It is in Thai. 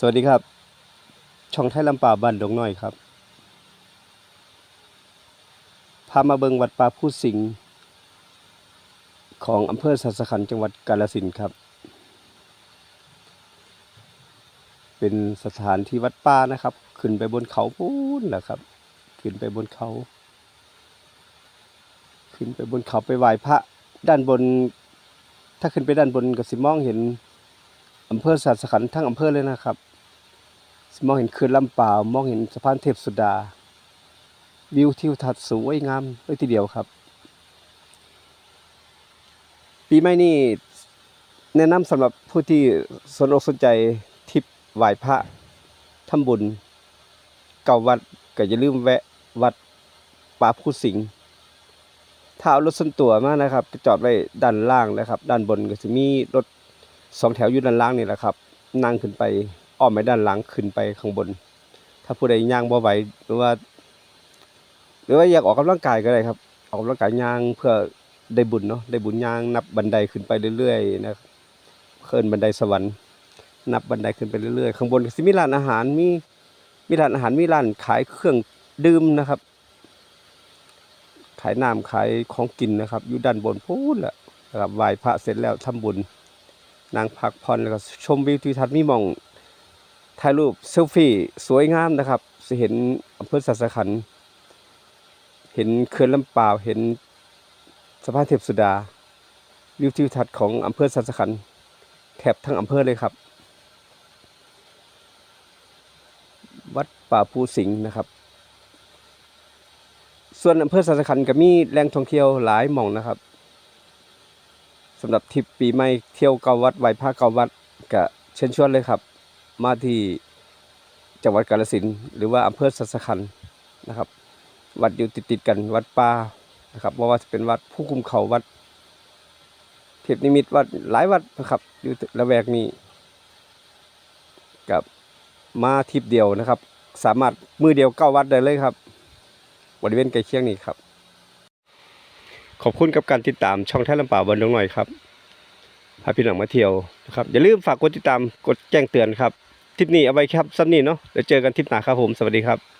สวัสดีครับ ช่องไทยลำป่าบ้านดงน้อยครับ พามาเบิงวัดป่าผู้สิงห์ของอำเภอสัสขันจังหวัดกาฬสินครับ เป็นสถานที่วัดป่านะครับ ขึ้นไปบนเขาพูนแหละครับ ขึ้นไปบนเขา ขึ้นไปบนเขาไปไหว้พระด้านบน ถ้าขึ้นไปด้านบนก็สิมองเห็นอำเภอสัสขันทั้งอำเภอเลยนะครับ มองเห็นเขื่อนลำเปล่าว มองเห็นสะพานเทพสุดา วิวทิวทัศน์สวยงามเลยทีเดียวครับ ปีใหม่นี้แนะนำสำหรับผู้ที่สนอกสนใจทิปไหว้พระทำบุญ เก่าวัดก็อย่าลืมแวะวัดป่าผู้สิงถ้าเอารถส่วนตัวมานะครับก็จอดไว้ด้านล่างนะครับ ด้านบนก็จะมีรถสองแถวอยู่ด้านล่างนี่แหละครับ นั่งขึ้นไป อ้อมไปด้านหลังขึ้นไปข้างบน ถ้าผู้ใดย่างบ่ไหวหรือว่า หรือว่าอยากออกกำลังกายก็ได้ครับ ออกกำลังกายย่างเพื่อได้บุญเนาะได้บุญย่างนับบันไดขึ้นไปเรื่อยๆนะครับเคลื่อนบันไดสวรรค์ นับบันไดขึ้นไปเรื่อยๆข้างบนก็สิมีร้านอาหารมีมีร้านอาหารมีร้านขายเครื่องดื่มนะครับ ขายน้ำขายของกินนะครับ อยู่ด้านบนพูนแหละครับไหว้พระเสร็จแล้วทำบุญนางพักผ่อนแล้วก็ชมวิวทิวทัศน์มีมอง ถ่ายรูปเซลฟี่สวยงามนะครับสเห็นอำเภอสัสขัน เห็นเขื่อนลำปาวเห็นสะพานเทพสุดา วิวทิวทัศน์ของอำเภอสัสขันแถบทั้งอำเภอเลยครับ วัดป่าภูสิงห์นะครับ ส่วนอำเภอสัสขันก็มีแหล่งท่องเที่ยวหลายหม่องนะครับสำหรับทริปปีใหม่เที่ยวเกาวัดไหว้พระเกาวัดก็เชิญชวนเลยครับ มาที่จังหวัดกาฬสินหรือว่าอำเภอสัสขันนะครับ วัดอยู่ติดๆกันวัดป่านะครับว่าว่าจะเป็นวัดผู้คุมเขาวัดเทพนิมิตวัดหลายวัดนะครับอยู่ละแวกนี้กับมาทิปเดียวนะครับ สามารถมือเดียวเก้าวัดได้เลยครับบริเวณใกล้เคียงนี้ครับ ขอบคุณกับการติดตามช่องแท่ลำป่าวบนดงหน่อยครับพาพี่น้องมาเที่ยวนะครับอย่าลืมฝากกดติดตามกดแจ้งเตือนครับ ทริปนี้เอาไว้ครับซ้ำนี้เนาะเดี๋ยวเจอกันทริปหน้าครับผม สวัสดีครับ